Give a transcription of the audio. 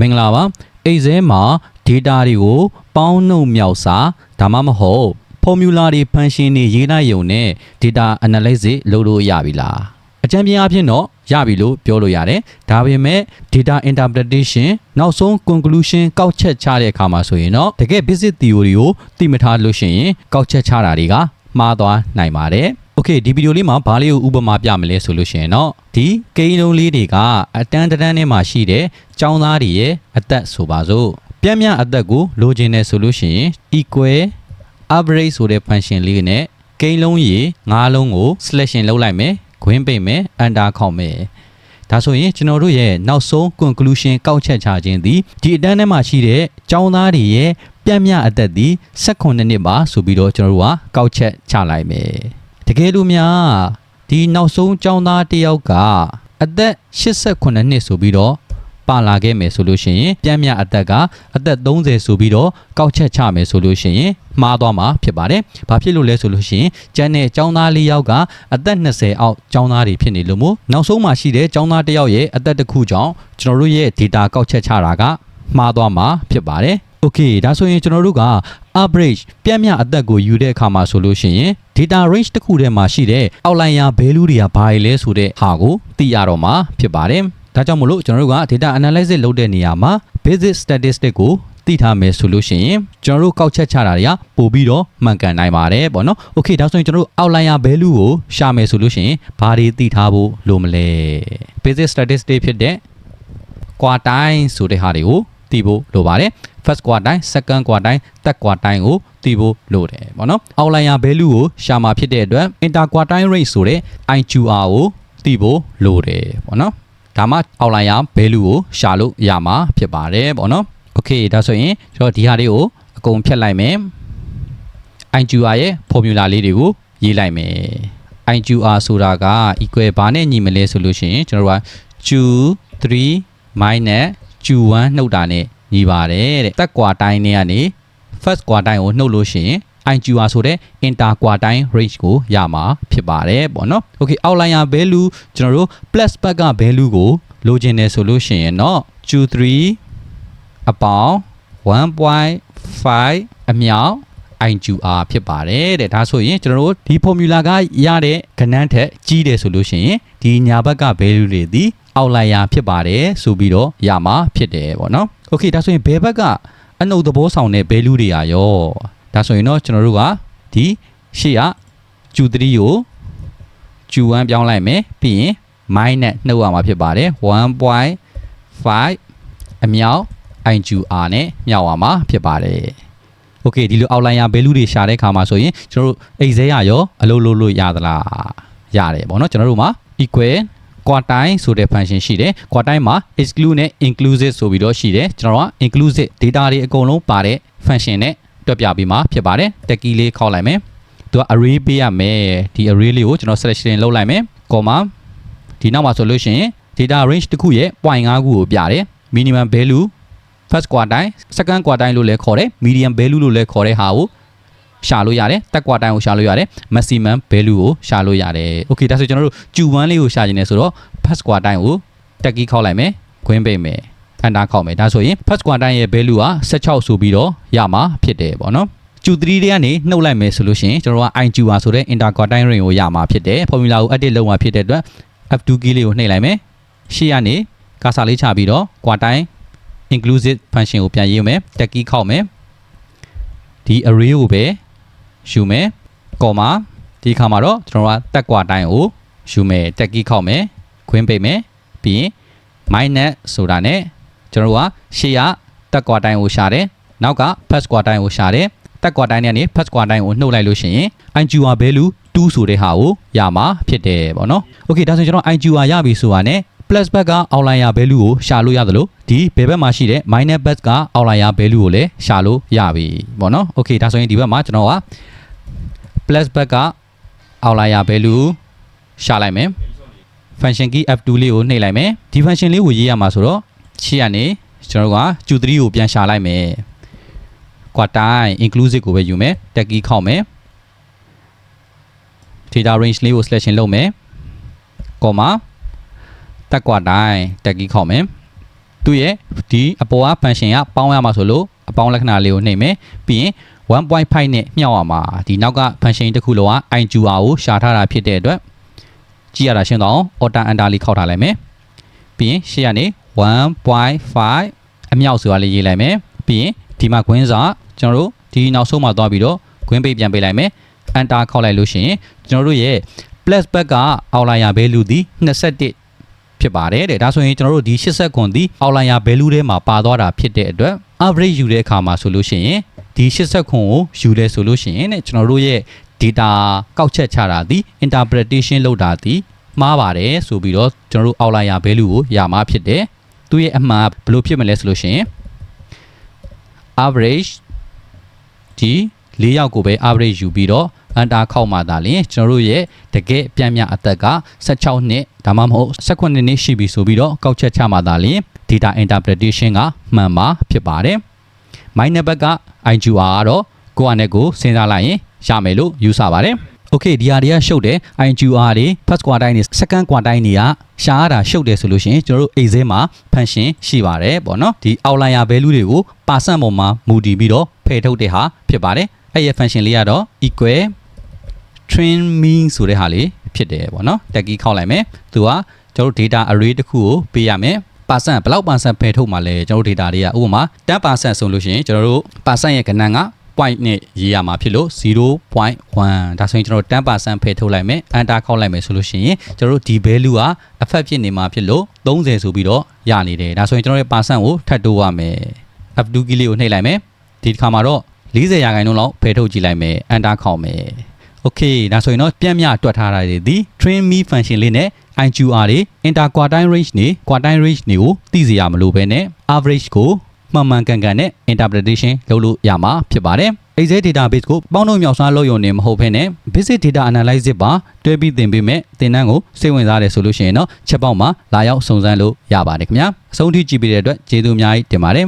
မင်္ဂလာပါအိတ်စဲမှာ data တွေကို ပေါင်းနှုတ်မြောက်စာဒါမှမဟုတ် formula တွေ function တွေရေးလိုက်ရုံနဲ့ data analysis လုပ်လို့ရပြီလားအကြံပြင်းအဖြစ်တော့ရပြီလို့ပြောလို့ရတယ်ဒါပေမဲ့ data interpretation နောက်ဆုံး conclusion ကောက်ချက်ချတဲ့အခါမှာဆိုရင်တော့တကယ် basic theory ကိုသိမထားလို့ရှိရင်ကောက်ချက်ချတာတွေကမှားသွားနိုင်ပါတယ် โอเคဒီဗီဒီယိုလေးမှာဘာလေးကိုဥပမာပြမလဲဆိုလို့ရှိရင်တော့ဒီကိန်းလုံးလေးတွေကအတန်းတန်းနဲ့မှရှိတဲ့ចောင်းသားတွေရဲ့အသက်ဆိုပါစို့ပြန့်မြအသက်ကိုလိုချင်တယ်ဆိုလို့ရှိရင် equal average ဆိုတဲ့ function လေးနဲ့ကိန်းလုံးရေ၅လုံးကို selection လုပ်လိုက်မယ်ခွင်းပိတ်မယ် under ခေါက်မယ်ဒါဆိုရင်ကျွန်တော်တို့ရဲ့နောက်ဆုံး conclusion ကောက်ချက်ချခြင်းသည်ဒီအတန်းထဲမှာရှိတဲ့ចောင်းသားတွေရဲ့ပြန့်မြအသက်သည်18နှစ်ပါဆိုပြီးတော့ကျွန်တော်တို့ကကောက်ချက်ချလိုက်မယ် တကယ်လို့များဒီနောက်ဆုံးចောင်းသားတစ်ယောက်ကအသက်88နှစ်ဆိုပြီးတော့ပါလာခဲ့မယ်ဆိုလို့ရှိရင်ပြန့်မြအသက်ကအသက်30ဆိုပြီးတော့ကောက်ချက်ချမယ်ဆိုလို့ရှိရင်မှားသွားမှာဖြစ်ပါတယ်။ဘာဖြစ်လို့လဲဆိုလို့ရှိရင်ကျန်တဲ့ចောင်းသားလေးယောက်ကအသက်20အောက်ចောင်းသားတွေဖြစ်နေလို့မို့နောက်ဆုံးမှာရှိတဲ့ចောင်းသားတစ်ယောက်ရဲ့အသက်တစ်ခုကြောင့်ကျွန်တော်တို့ရဲ့ data ကောက်ချက်ချတာကမှားသွားမှာဖြစ်ပါတယ်။ Okay ဒါဆိုရင်ကျွန်တော်တို့က average ပြန့်မြအသက်ကိုယူတဲ့အခါမှာဆိုလို့ရှိရင် data range တစ်ခုထဲမှာရှိတဲ့ outlier value တွေကဘာတွေလဲဆိုတဲ့ဟာကိုသိရတော့မှာဖြစ်ပါတယ်။ဒါကြောင့်မို့လို့ကျွန်တော်တို့က data analysis လုပ်တဲ့နေရာမှာ basic statistic ကိုသိထားမယ်ဆိုလို့ရှိရင်ကျွန်တော်တို့ကောက်ချက်ချတာတွေကပို့ပြီးတော့မှန်ကန်နိုင်ပါတယ်ပေါ့နော်။ Okay ဒါဆိုရင်ကျွန်တော်တို့ outlier value ကိုရှာမယ်ဆိုလို့ရှိရင်ဘာတွေသိထားဖို့လိုမလဲ။ basic statistic ဖြစ်တဲ့ quartile ဆိုတဲ့ဟာတွေကို သိဖို့လိုပါတယ် first quartile second quartile third quartile ကိုသိဖို့လိုတယ်ပေါ့နော် outlier value ကိုရှာမှာဖြစ်တဲ့အတွက် inter quartile rate ဆိုတဲ့ IQR ကိုသိဖို့လိုတယ်ပေါ့နော်ဒါမှ outlier value ကိုရှာလို့ရမှာဖြစ်ပါတယ်ပေါ့နော် okay ဒါဆိုရင်ကျွန်တော်ဒီဟာလေးကိုအကုန်ဖြတ်လိုက်မယ် IQR ရဲ့ formula လေးတွေကိုရေးလိုက်မယ် IQR ဆိုတာက equal ဘာနဲ့ညီမလဲဆိုလို့ရှိရင်ကျွန်တော်တို့က Q 3 minus Q1 နှုတ်တာနဲ့ ညီပါတယ်တဲ့တက်ကွာတိုင်းနဲ့ကနေ first quartile ကိုနှုတ်လို့ရှိရင် IQR ဆိုတဲ့ inter quartile range ကိုရမှာဖြစ်ပါတယ်ပေါ့နော် okay outlier value ကျွန်တော်တို့ plus ဘက်က value ကိုလိုချင်တယ်ဆိုလို့ရှိရင်တော့ Q3 အပေါင်း1.5အမြောက် IQR ဖြစ်ပါတယ်တဲ့ဒါဆိုရင်ကျွန်တော်တို့ဒီ formula ကရတဲ့ကဏ္ဍထက်ကြီးတယ်ဆိုလို့ရှိရင်ဒီညာဘက်က value တွေဒီ outlier ဖြစ်ပါတယ်ဆိုပြီးတော့ရမှာဖြစ်တယ်ပေါ့နော်။ Okay ဒါဆိုရင်ဘယ်ဘက်ကအနှုတ်သဘောဆောင်တဲ့ value တွေอ่ะရောဒါဆိုရင်တော့ကျွန်တော်တို့ကဒီရှေ့က Q3 ကို Q1 ပြောင်းလိုက်မယ်ပြီးရင် minus နှုတ်ရမှာဖြစ်ပါတယ်1.5အမြောက် IQR နဲ့မြောက်ရမှာဖြစ်ပါတယ်။ Okay ဒီလို outlier value တွေရှာတဲ့ခါမှာဆိုရင်ကျွန်တော်တို့အိတ်စဲရရောအလုပ်လုပ်လို့ရသလားရတယ်ပေါ့နော်ကျွန်တော်တို့မှာ equal quartile ဆိုတဲ့ function ရှိတယ် quartile မှာ exclude နဲ့ inclusive ဆိုပြီးတော့ရှိတယ်ကျွန်တော်က inclusive data တွေအကုန်လုံးပါတဲ့ function နဲ့တွက်ပြပြီးမှဖြစ်ပါတယ်တက်ကီလေးခောက်လိုက်မယ်သူက array ပေးရမယ်ဒီ array လေးကိုကျွန်တော် selection လုပ်လိုက်မယ် comma ဒီနောက်မှာဆိုလို့ရှိရင် data range တစ်ခုရဲ့ point 5ခုကိုပြတယ် minimum value first quartile second quartile လို့လည်းခေါ်တယ် medium value လို့လည်းခေါ်တဲ့ဟာကို ရှာလို့ရတယ်တက်ကွာတိုင်းကိုရှာလို့ရတယ် maximum value ကိုရှာလို့ရတယ် okay ဒါဆိုကျွန်တော်တို့ Q1 လေးကိုရှာခြင်းလဲဆိုတော့ first quartile ကိုတက်ကီခောက်လိုက်မယ်ခွင်းပိတ်မယ်အန်တာခောက်မယ်ဒါဆိုရင် first quartile ရဲ့ value က16ဆိုပြီးတော့ရမှာဖြစ်တယ်ပေါ့နော် Q3 တွေကနေနှုတ်လိုက်မယ်ဆိုလို့ရှိရင်ကျွန်တော်က IQR ဆိုတဲ့ inter quartile range ကိုရမှာဖြစ်တယ် formula ကို edit လုပ်မှာဖြစ်တဲ့အတွက် F2 key လေးကိုနှိပ်လိုက်မယ်ရှေ့ကနေကာစာလေးချပြီးတော့ quartile inclusive function ကိုပြန်ရေးမယ်တက်ကီခောက်မယ်ဒီ array ကိုပဲ ယူမယ်ကော်မာဒီခါမှာတော့ကျွန်တော်ကတက်ကွာတိုင်းကိုယူမယ်တက်ကီခောက်မယ်ခွင်းပိတ်မယ်ပြီးရင် minus ဆိုတာနဲ့ကျွန်တော်ကရှေ့ကတက်ကွာတိုင်းကိုရှာတယ်နောက်က first ကွာတိုင်းကိုရှာတယ်တက်ကွာတိုင်းနဲ့နေ first ကွာတိုင်းကိုနှုတ်လိုက်လို့ရှိရင် IQR value 2ဆိုတဲ့ဟာကိုရမှာဖြစ်တယ်ပေါ့နော် okay ဒါဆိုကျွန်တော် IQR ရပြီဆိုတာနဲ့ plus ဘက်က outlier value ကိုရှာလို့ရသလိုဒီဘယ်ဘက်မှာရှိတဲ့ minus ဘက်က outlier value ကိုလည်းရှာလို့ရပြီပေါ့နော် okay ဒါဆိုရင်ဒီဘက်မှာကျွန်တော်က plus ဘက်က outlier value ရှာလိုက်မယ် function key f2 လေးကိုနှိပ်လိုက်မယ်ဒီ function လေးကိုရေးရမှာဆိုတော့ရှေ့ကနေကျွန်တော်က q3 ကိုပြန်ရှာလိုက်မယ် quartile inclusive ကိုပဲယူမယ် tag key ခောက်မယ် data range လေးကို selection လုပ်မယ် comma တက် quartile tag key ခောက်မယ်သူ့ရဲ့ဒီအပေါ်က function ကပေါင်းရမှာဆိုလို့အပေါင်းလက္ခဏာလေးကိုနှိပ်မယ်ပြီးရင် 1.5နဲ့မြှောက်ရမှာဒီနောက်က function တစ်ခုလုံးက IQR ကိုရှာထားတာဖြစ်တဲ့အတွက်ကြည့်ရတာရှင်းတော့ order enter လေးခောက်ထားလိုက်မယ်ပြီးရင်ရှေ့ကနေ1.5အမြောက်ဆိုတာလေးရေးလိုက်မယ်ပြီးရင်ဒီမှာ green စာကျွန်တော်တို့ဒီနောက်ဆုံးမှာသွားပြီးတော့ green ပိတ်ပြန်ပေးလိုက်မယ် enter ခောက်လိုက်လို့ရှိရင်ကျွန်တော်တို့ရဲ့ plus back က outlier value ဒီ21ဖြစ်ပါတယ်တဲ့ဒါဆိုရင်ကျွန်တော်တို့ဒီ80ခွန်ဒီ outlier value ထဲမှာပါသွားတာဖြစ်တဲ့အတွက် average ယူတဲ့အခါမှာဆိုလို့ရှိရင် ဒီ80ခွန်ကိုယူလဲဆိုလို့ရှိရင်တဲ့ကျွန်တော်တို့ရဲ့ data ကောက်ချက်ချတာဒီ interpretation လုပ်တာဒီမှားပါတယ်ဆိုပြီးတော့ကျွန်တော်တို့ outlier value ကိုရမှာဖြစ်တယ်သူရဲ့အမှန်ကဘယ်လိုဖြစ်မလဲဆိုလို့ရှိရင် average ဒီ၄ယောက်ကိုပဲ average ယူပြီးတော့ enter ခောက်မှသာလျှင်ကျွန်တော်တို့ရဲ့တကယ်အပြန့်မြအသက်က16နှစ်ဒါမှမဟုတ်18နှစ်ရှိပြီဆိုပြီးတော့ကောက်ချက်ချမှသာလျှင် data interpretation ကမှန်မှာဖြစ်ပါတယ် minor back က IQR ကတော့ကိုယ့်အနေကိုစဉ်းစားလိုက်ရင်ရမယ်လို့ယူဆပါတယ်โอเคဒီဟာတွေကရှုပ်တယ် IQR တွေ first quartile တွေ second quartile တွေကရှားရတာရှုပ်တယ်ဆိုလို့ရှိရင်ကျွန်တော်တို့ exam မှာ function ရှိပါတယ်ပေါ့နော်ဒီ outlier value တွေကို percent ပေါ်မှာမူတည်ပြီးတော့ဖယ်ထုတ်တဲ့ဟာဖြစ်ပါတယ်အဲ့ရဲ့ function လေးကတော့ equal train mean ဆိုတဲ့ဟာလေးဖြစ်တယ်ပေါ့နော်တက်ကီခောက်လိုက်မယ်သူကကျွန်တော်တို့ data array တစ်ခုကိုပေးရမယ် percent ဘယ်လောက် percent ဖယ်ထုတ်မှလဲကျွန်တော်တို့ data တွေကဥပမာ10%ဆိုလို့ရှိရင်ကျွန်တော်တို့ percent ရဲ့ကဏ္ဍက point နဲ့ရေးရမှာဖြစ်လို့0.1ဒါဆိုရင်ကျွန်တော်10%ဖယ်ထုတ်လိုက်မယ် enter ခောက်လိုက်မယ်ဆိုလို့ရှိရင်ကျွန်တော်တို့ဒီ value က effect ဖြစ်နေမှာဖြစ်လို့30ဆိုပြီးတော့ရနေတယ်ဒါဆိုရင်ကျွန်တော်ရဲ့ percent ကိုထပ်တိုးရမယ် F2 key လေးကိုနှိပ်လိုက်မယ်ဒီတစ်ခါမှာတော့40ရာခိုင်နှုန်းလောက်ဖယ်ထုတ်ကြည့်လိုက်မယ် enter ခောက်မယ် Okay ဒါဆိုရင်တော့ပြန်မြတွက်ထားတာတွေဒီ train me function လေးနဲ့ IQR တွေ inter quartile range နေ quartile range တွေကိုသိစေရမလို့ပဲနဲ့ average ကိုမှန်မှန်ကန်ကန်နဲ့ interpretation လုပ်လို့ရမှာဖြစ်ပါတယ် Excel database ကိုပေါင်းတော့မြောက်စားလုပ်ရုံနဲ့မဟုတ်ဘဲနဲ့ basic data analysis ပါတွဲပြီးသင်ပေးမယ်သင်တန်းကိုစိတ်ဝင်စားတယ်ဆိုလို့ရှိရင်တော့ချက်ပေါက်မှာလာရောက်စုံစမ်းလို့ရပါတယ်ခင်ဗျာအဆုံးထိကြည့်ပေးတဲ့အတွက်ကျေးဇူးအများကြီးတင်ပါတယ်